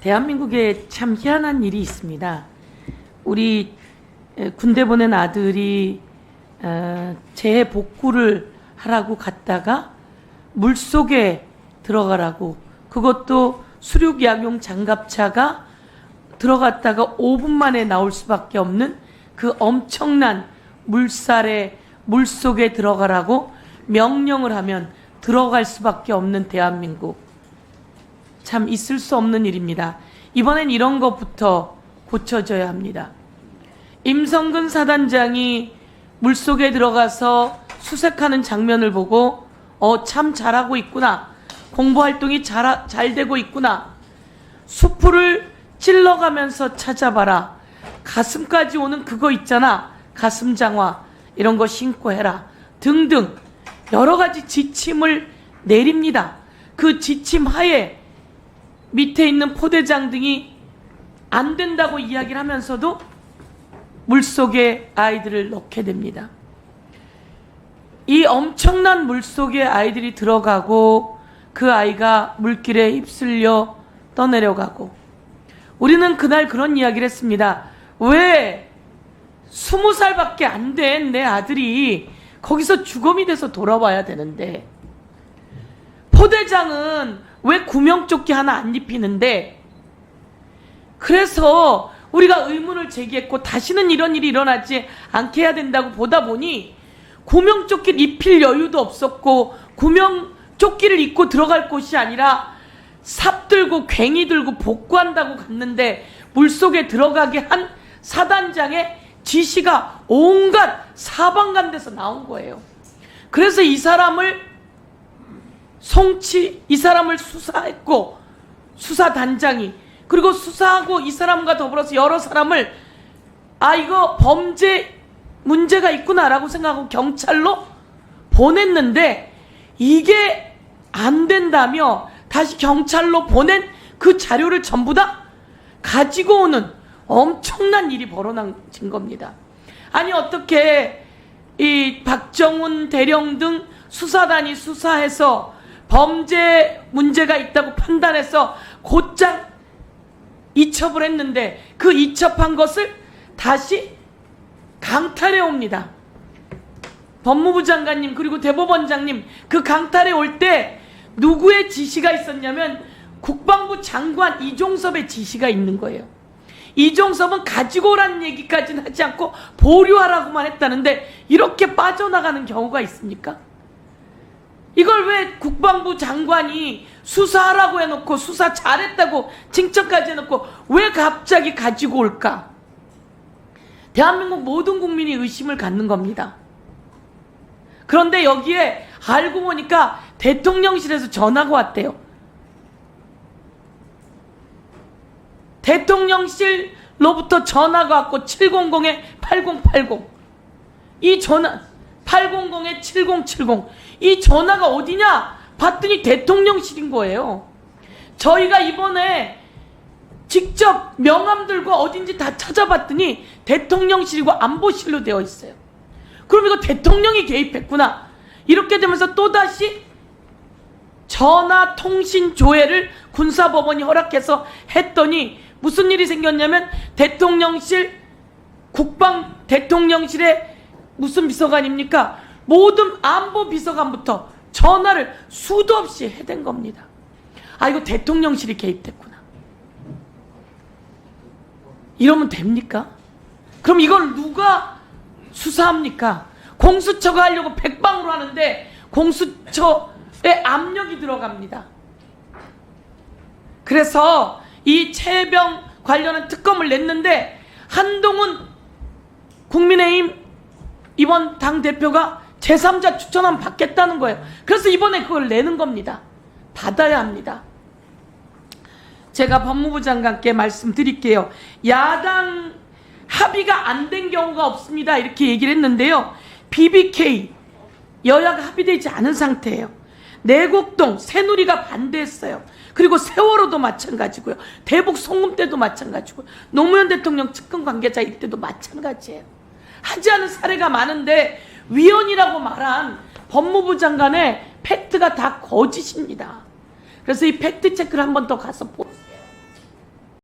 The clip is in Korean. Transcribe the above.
대한민국에 참 희한한 일이 있습니다. 우리 에, 군대 보낸 아들이 어, 재해 복구를 하라고 갔다가 물 속에 들어가라고 그것도 수륙 약용 장갑차가 들어갔다가 5분 만에 나올 수밖에 없는 그 엄청난 물살에 물 속에 들어가라고 명령을 하면 들어갈 수밖에 없는 대한민국. 참 있을 수 없는 일입니다. 이번엔 이런 것부터 고쳐져야 합니다. 임성근 사단장이 물속에 들어가서 수색하는 장면을 보고 어 참 잘하고 있구나. 공부 활동이 잘, 잘 되고 있구나. 수풀을 찔러가면서 찾아봐라. 가슴까지 오는 그거 있잖아. 가슴 장화. 이런 거 신고 해라. 등등. 여러 가지 지침을 내립니다. 그 지침 하에 밑에 있는 포대장 등이 안 된다고 이야기를 하면서도 물속에 아이들을 넣게 됩니다. 이 엄청난 물속에 아이들이 들어가고 그 아이가 물길에 휩쓸려 떠내려가고 우리는 그날 그런 이야기를 했습니다. 왜 스무 살밖에 안 된 내 아들이 거기서 주검이 돼서 돌아와야 되는데 포대장은 왜 구명조끼 하나 안 입히는데 그래서 우리가 의문을 제기했고 다시는 이런 일이 일어나지 않게 해야 된다고 보다 보니 구명조끼를 입힐 여유도 없었고 구명조끼를 입고 들어갈 곳이 아니라 삽 들고 괭이 들고 복구한다고 갔는데 물속에 들어가게 한 사단장의 지시가 온갖 사방간 데서 나온 거예요. 그래서 이 사람을 송치 이 사람을 수사했고 수사단장이 그리고 수사하고 이 사람과 더불어서 여러 사람을 아 이거 범죄 문제가 있구나라고 생각하고 경찰로 보냈는데 이게 안 된다며 다시 경찰로 보낸 그 자료를 전부 다 가지고 오는 엄청난 일이 벌어진 겁니다. 아니 어떻게 이 박정훈 대령 등 수사단이 수사해서 범죄 문제가 있다고 판단해서 곧장 이첩을 했는데 그 이첩한 것을 다시 강탈해 옵니다. 법무부 장관님 그리고 대법원장님 그 강탈에 올 때 누구의 지시가 있었냐면 국방부 장관 이종섭의 지시가 있는 거예요. 이종섭은 가지고 오라는 얘기까지는 하지 않고 보류하라고만 했다는데 이렇게 빠져나가는 경우가 있습니까? 이걸 왜 국방부 장관이 수사하라고 해놓고 수사 잘했다고 칭찬까지 해놓고 왜 갑자기 가지고 올까? 대한민국 모든 국민이 의심을 갖는 겁니다. 그런데 여기에 알고 보니까 대통령실에서 전화가 왔대요. 대통령실로부터 전화가 왔고 700에 8080. 이 전화 800에 7070. 이 전화가 어디냐? 봤더니 대통령실인 거예요. 저희가 이번에 직접 명함 들고 어딘지 다 찾아봤더니 대통령실이고 안보실로 되어 있어요. 그럼 이거 대통령이 개입했구나. 이렇게 되면서 또다시 전화 통신 조회를 군사법원이 허락해서 했더니 무슨 일이 생겼냐면 대통령실 국방 대통령실의 무슨 비서관입니까? 모든 안보 비서관부터 전화를 수도 없이 해댄 겁니다. 아 이거 대통령실이 개입됐구나. 이러면 됩니까? 그럼 이걸 누가 수사합니까? 공수처가 하려고 백방으로 하는데 공수처에 압력이 들어갑니다. 그래서 이 최병 관련한 특검을 냈는데 한동훈 국민의힘 이번 당 대표가 제3자 추천안 받겠다는 거예요. 그래서 이번에 그걸 내는 겁니다. 받아야 합니다. 제가 법무부 장관께 말씀드릴게요. 야당 합의가 안 된 경우가 없습니다. 이렇게 얘기를 했는데요. BBK 여야가 합의되지 않은 상태예요. 내곡동 새누리가 반대했어요. 그리고 세월호도 마찬가지고요. 대북 송금 때도 마찬가지고 노무현 대통령 측근 관계자 이때도 마찬가지예요. 하지 않은 사례가 많은데 위헌이라고 말한 법무부 장관의 팩트가 다 거짓입니다. 그래서 이 팩트 체크를 한 번 더 가서 보